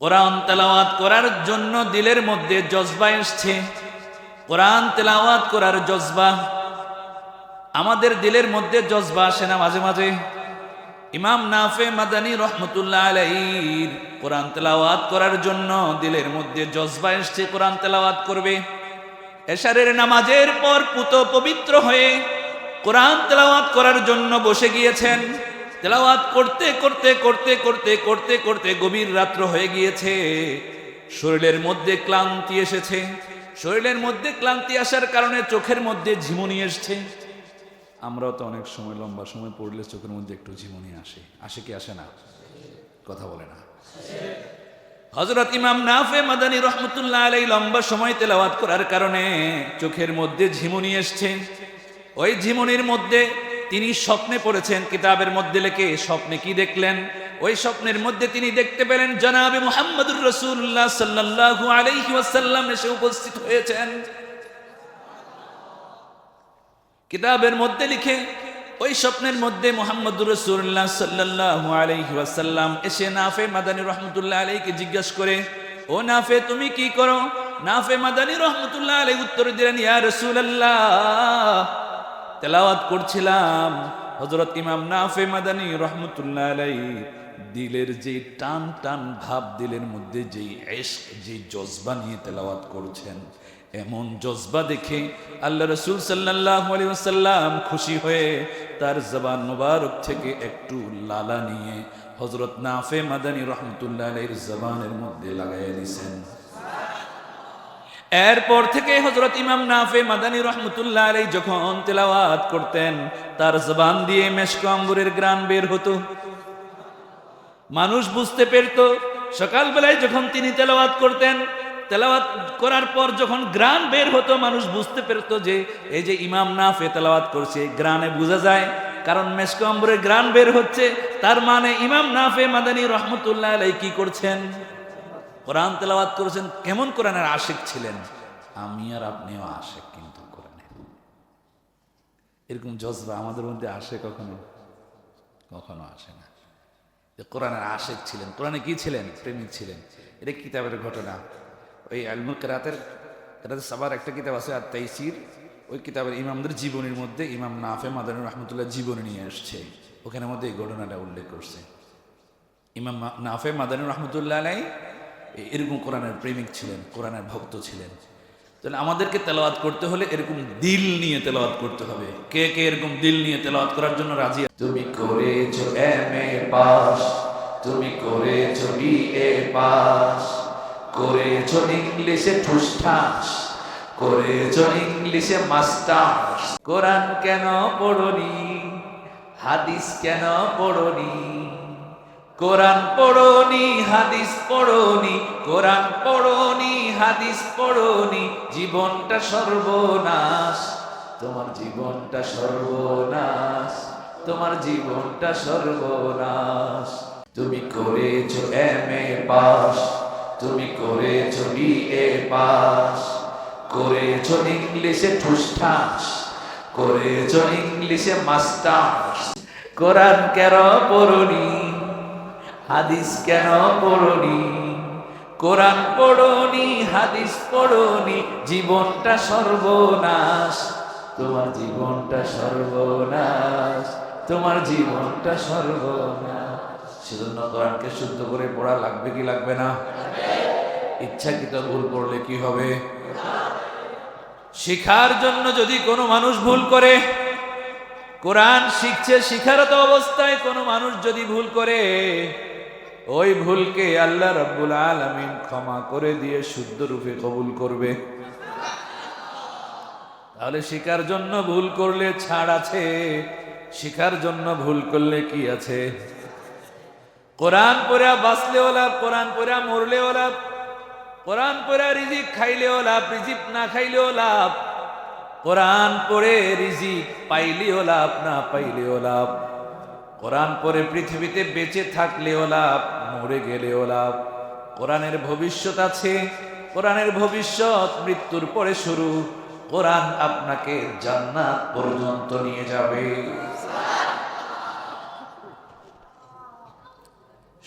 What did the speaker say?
কোরআন তেলাওয়াত করার জন্য দিলের মধ্যে জজবা এসছে। কোরআন তেলাওয়াত করার জজবা। আমাদের দিলের মধ্যে জজবা আসে না মাঝে মাঝে। ইমাম নাফে মাদানী রহমতুল্লাহ আলাইহির কোরআন তেলাওয়াত করার জন্য দিলের মধ্যে জজবা এসছে, কোরআন তেলাওয়াত করবে। এশারের নামাজের পর পুত পবিত্র হয়ে কোরআন তেলাওয়াত করার জন্য বসে গিয়েছেন। তেলাওয়াত করতে করতে করতে করতে করতে করতে গভীর রাত্র হয়ে গিয়েছে। শরীরের মধ্যে ক্লান্তি এসেছে। শরীরের মধ্যে ক্লান্তি আসার কারণে চোখের মধ্যে ঝিমুনি এসছে। আমরাও তো অনেক সময়, লম্বা সময় পড়লে চোখের মধ্যে একটু ঝিমুনি আসে। আসে কি আসে না? কথা বলে না। হজরত ইমাম নাফে মাদানী রহমতুল্লাহ আলাই লম্বা সময় তেলাওয়াত করার কারণে চোখের মধ্যে ঝিমুনি এসছে। ওই ঝিমুনির মধ্যে তিনি স্বপ্নে পড়েছেন, কিতাবের মধ্যে লেখে, স্বপ্নে কি দেখলেন? ওই স্বপ্নের মধ্যে তিনি দেখতে পেলেন, জনাবে মুহাম্মদুর রসুল্লাহ সাল্লাল্লাহু আলাইহি ওয়াসাল্লাম এসে উপস্থিত হয়েছেন। কিতাবের মধ্যে লিখে, ওই স্বপ্নের মধ্যে মোহাম্মদ রসুল্লাহ সাল্লাহ আলাইহি ওয়াসাল্লাম এসে নাফে মাদানী রহমতুল্লাহ আলাইকে জিজ্ঞাসা করে, ও নাফে, তুমি কি করো? নাফে মাদানী রহমতুল্লাহ আলাই উত্তর দিলেন, ইয়া রসুল্লাহ তেলাওয়াত করছিলাম। হজরত ইমাম নাফে মাদানী রহমতুল্লাহ আলাই দিলের যে টান টান ভাব, দিলের মধ্যে যেই এশক যে জজবা নিয়ে তেলাওয়াত করছেন, এমন জজবা দেখে আল্লাহ রসুল সাল্লাহ সাল্লাম খুশি হয়ে তার জবান মুবারক থেকে একটু লালা নিয়ে হজরত নাফে মাদানী রহমতুল্লাহ আলাইহির জবানের মধ্যে লাগাইয়া দিছেন। এরপর থেকে হজরত ইমাম নাফে মাদানী রহমতুল্লাহ আলাই যখন তেলাওয়াত করতেন, তার জবান দিয়ে মেশক আম্বুরের গ্রান বের হতো। মানুষ বুঝতে পেরত, সকালবেলায় যখন তিনি তেলাওয়াত করতেন, তেলাওয়াত করার পর যখন গ্রান বের হতো, মানুষ বুঝতে পেরত যে এই যে ইমাম নাফে তেলাওয়াত করছে, গ্রানে বোঝা যায়, কারণ মেসকম্বরে গ্রান বের হচ্ছে, তার মানে ইমাম নাফে মাদানী রহমতুল্লাহ আলাই কি করছেন? কোরআন তেলাওয়াত করেছেন, কেমন কোরআনের আশেক ছিলেন? আমি আর আপনিও আশেক কিন্তু কোরআনের এরকম জজবা আমাদের মধ্যে আসে কখনো? কখনো আসে না। যে কোরআনের আশেক ছিলেন। কোরআনে কি ছিলেন? প্রেমিক ছিলেন। এটা কিতাবের ঘটনা। ওই আলমুল কেরাতের কেরাতের সবার একটা কিতাব আছে আর তাইসির ওই কিতাবের ইমামদের জীবনীর মধ্যে ইমাম নাফে মাদানী রহমতুল্লাহ জীবনী নিয়ে এসছে ওখানে মধ্যে এই ঘটনাটা উল্লেখ করছে। ইমাম নাফে মাদানী রহমতুল্লাহ আলাই এরকম কোরআনের প্রেমিক ছিলেন, কোরআনের ভক্ত ছিলেন। তাহলে আমাদেরকে তেলাওয়াত করতে হলে এরকম দিল নিয়ে তেলাওয়াত করতে হবে। কে কে এরকম দিল নিয়ে তেলাওয়াত করার জন্য রাজি তুমি করেছ এম এ পাস, তুমি করেছ বি এ পাস, করেছ ইংলিশে ঠুসঠাস, করেছ ইংলিশে মাস্টার্স। কোরআন কেন পড়নি? হাদিস কেন পড়নি? কোরআন পড়নি, হাদিস পড়নি, কোরআন পড়নি, হাদিস পড়নি, জীবনটা সর্বনাশ। তোমার জীবনটা সর্বনাশ, তোমার জীবনটা সর্বনাশ। তুমি করেছ এম এ পাস তুমি করেছ বি এ পাস করেছ ইংলিশে ঠুসঠাস, করেছ ইংলিশে মাস্টার্স, কোরআন কেন পড়নি? হাদিস কেন পড়নি? কোরআন পড়নি, হাদিস পড়নি, জীবনটা সর্বনাশ। তোমার জীবনটা সর্বনাশ, তোমার জীবনটা সর্বনাশ। সেজন্য কোরআনকে শুদ্ধ করে পড়া লাগবে কি লাগবে না? ইচ্ছাকৃত ভুল পড়লে কি হবে? শিখার জন্য যদি কোনো মানুষ ভুল করে, কোরআন শিখছে, শিখারত অবস্থায় কোনো মানুষ যদি ভুল করে ওই ভুলকে আল্লাহ রব্বুল আলমিন ক্ষমা করে দিয়ে শুদ্ধ রূপে কবুল করবে। তাহলে শিকার জন্য ভুল করলে ছাড় আছে, শিখার জন্য ভুল করলে কি আছে? কোরআন পড়া বাঁচলেও লাভ, কোরআন পড়া মরলে লাভ, কোরআন পড়া রিজিক খাইলেও লাভ, রিজিক না খাইলেও লাভ, কোরআন পড়ে রিজিক পাইলেও লাভ, না পাইলেও লাভ। কোরআন পরে পৃথিবীতে বেঁচে থাকলেও লাভ, মরে গেলেও লাভ। কোরআনের ভবিষ্যৎ আছে, কোরআনের ভবিষ্যৎ মৃত্যুর পরে শুরু। কোরআন আপনাকে জান্নাত পর্যন্ত নিয়ে যাবে।